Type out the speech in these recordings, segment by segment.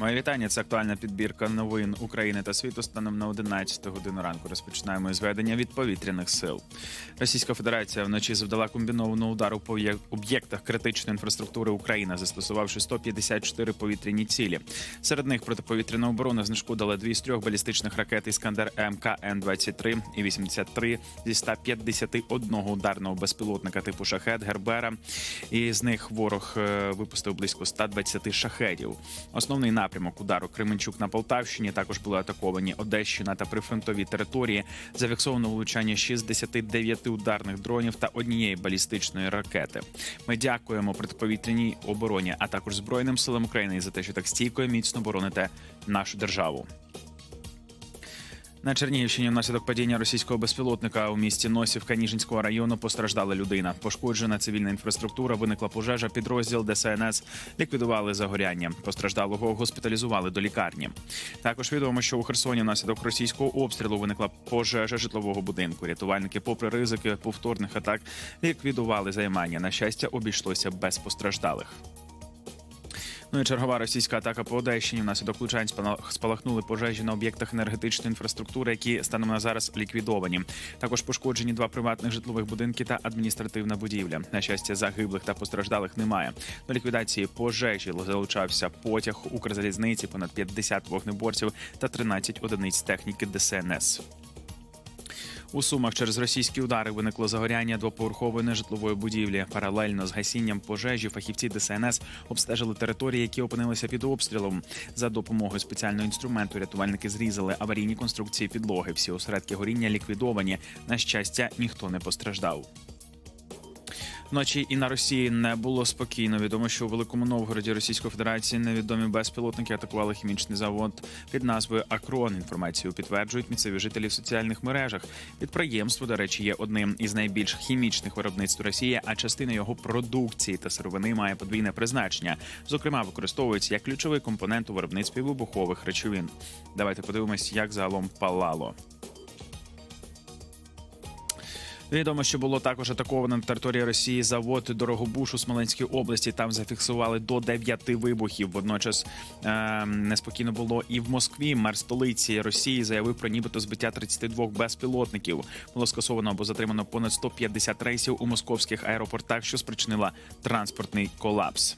Моє вітання. Це актуальна підбірка новин України та світу станом на 11 годину ранку. Розпочинаємо із ведення від повітряних сил. Російська Федерація вночі завдала комбінованого удару по об'єктах критичної інфраструктури України, застосувавши 154 повітряні цілі. Серед них протиповітряна оборона знешкодила дві з трьох балістичних ракет Іскандер МК Н-23 і 83 зі 151 ударного безпілотника типу Шахет Гербера. І з них ворог е, випустив близько 120 шахедів. Основний напрямок удару Кременчук на Полтавщині також були атаковані Одещина та прифронтові території. Зафіксовано влучання 69 ударних дронів та однієї балістичної ракети. Ми дякуємо протиповітряній обороні, а також Збройним силам України за те, що так стійко і міцно бороните нашу державу. На Чернігівщині внаслідок падіння російського безпілотника у місті Носівка Ніжинського району постраждала людина. Пошкоджена цивільна інфраструктура, виникла пожежа. Підрозділ ДСНС ліквідували загоряння. Постраждалого госпіталізували до лікарні. Також відомо, що у Херсоні внаслідок російського обстрілу виникла пожежа житлового будинку. Рятувальники, попри ризики повторних атак, ліквідували займання. На щастя, обійшлося без постраждалих. Ну і чергова російська атака по Одещині. Внаслідок влучань спала- спалахнули пожежі на об'єктах енергетичної інфраструктури, які станом на зараз ліквідовані. Також пошкоджені два приватних житлових будинки та адміністративна будівля. На щастя, загиблих та постраждалих немає. До ліквідації пожежі залучався потяг Укрзалізниці, понад 50 вогнеборців та 13 одиниць техніки ДСНС. У Сумах через російські удари виникло загоряння двоповерхової нежитлової будівлі. Паралельно з гасінням пожежі фахівці ДСНС обстежили території, які опинилися під обстрілом. За допомогою спеціального інструменту рятувальники зрізали аварійні конструкції підлоги. Всі осередки горіння ліквідовані. На щастя, ніхто не постраждав. Вночі і на Росії не було спокійно. Відомо, що у Великому Новгороді Російської Федерації невідомі безпілотники атакували хімічний завод під назвою Акрон. Інформацію підтверджують місцеві жителі в соціальних мережах. Підприємство, до речі, є одним із найбільш хімічних виробництв Росії, а частина його продукції та сировини має подвійне призначення. Зокрема, використовується як ключовий компонент у виробництві вибухових речовин. Давайте подивимось, як загалом палало. Відомо, що було також атаковано на території Росії завод Дорогобуш у Смоленській області. Там зафіксували до дев'яти вибухів. Водночас е, неспокійно було і в Москві. Мер столиці Росії заявив про нібито збиття 32 безпілотників. Було скасовано або затримано понад 150 рейсів у московських аеропортах, що спричинила транспортний колапс.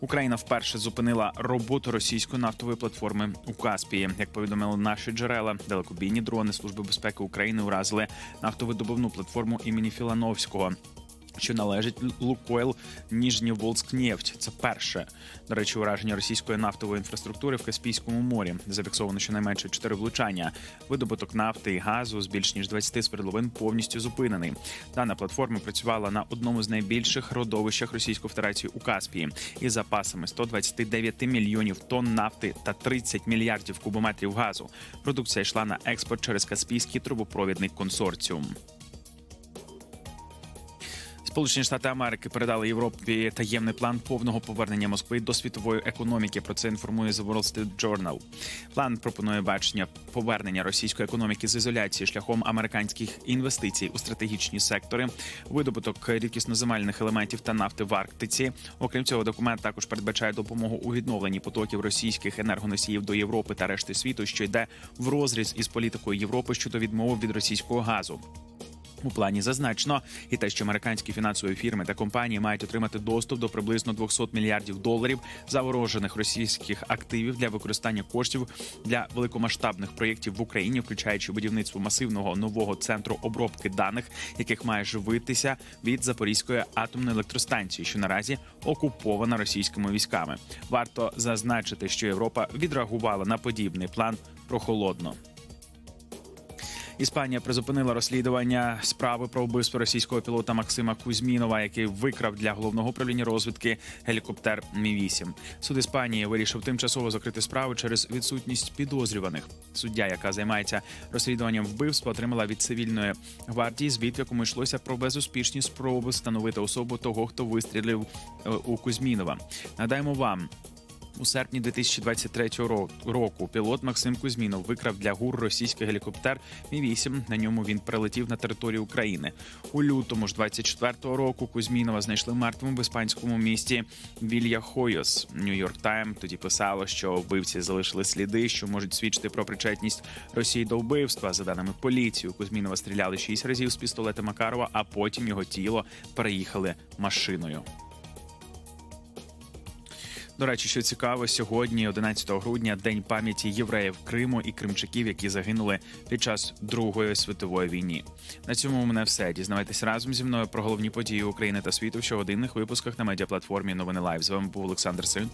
Україна вперше зупинила роботу російської нафтової платформи у Каспії. Як повідомили наші джерела, далекобійні дрони Служби безпеки України уразили нафтовидобувну платформу імені Філановського. Що належить Лукойл Ніжньоволскнефть. Це перше до речі, ураження російської нафтової інфраструктури в Каспійському морі. Зафіксовано щонайменше чотири влучання. Видобуток нафти і газу з більш ніж 20 свердловин повністю зупинений. Дана платформа працювала на одному з найбільших родовищах Російської Федерації у Каспії із запасами 129 мільйонів тонн нафти та 30 мільярдів кубометрів газу. Продукція йшла на експорт через Каспійський трубопровідний консорціум. Сполучені Штати Америки передали Європі таємний план повного повернення Москви до світової економіки. Про це інформує The Wall Street Journal. План пропонує бачення повернення російської економіки з ізоляції шляхом американських інвестицій у стратегічні сектори, видобуток рідкісноземельних елементів та нафти в Арктиці. Окрім цього, документ також передбачає допомогу у відновленні потоків російських енергоносіїв до Європи та решти світу, що йде в розріз із політикою Європи щодо відмови від російського газу. У плані зазначено і те, що американські фінансові фірми та компанії мають отримати доступ до приблизно 200 мільярдів доларів заворожених російських активів для використання коштів для великомасштабних проєктів в Україні, включаючи будівництво масивного нового центру обробки даних, яких має живитися від Запорізької атомної електростанції, що наразі окупована російськими військами. Варто зазначити, що Європа відреагувала на подібний план прохолодно. Іспанія призупинила розслідування справи про вбивство російського пілота Максима Кузьмінова, який викрав для головного управління розвідки гелікоптер Мі 8 Суд Іспанії вирішив тимчасово закрити справу через відсутність підозрюваних. Суддя, яка займається розслідуванням вбивства, отримала від цивільної гвардії звіт, в якому йшлося про безуспішні спроби встановити особу того, хто вистрілив е, у Кузьмінова. Нагадаємо вам. У серпні 2023 ро- року пілот Максим Кузьмінов викрав для ГУР російський гелікоптер Мі-8. На ньому він прилетів на територію України. У лютому ж 24-го року Кузьмінова знайшли мертвим в іспанському місті Вілья Хойос. Нью-Йорк Тайм тоді писало, що вбивці залишили сліди, що можуть свідчити про причетність Росії до вбивства. За даними поліції, у Кузьмінова стріляли шість разів з пістолета Макарова, а потім його тіло переїхали машиною. До речі, що цікаво, сьогодні, 11 грудня, день пам'яті євреїв Криму і кримчаків, які загинули під час Другої світової війни. На цьому у мене все. Дізнавайтесь разом зі мною про головні події України та світу в щогодинних випусках на медіаплатформі Новини Лайв. З вами був Олександр Син.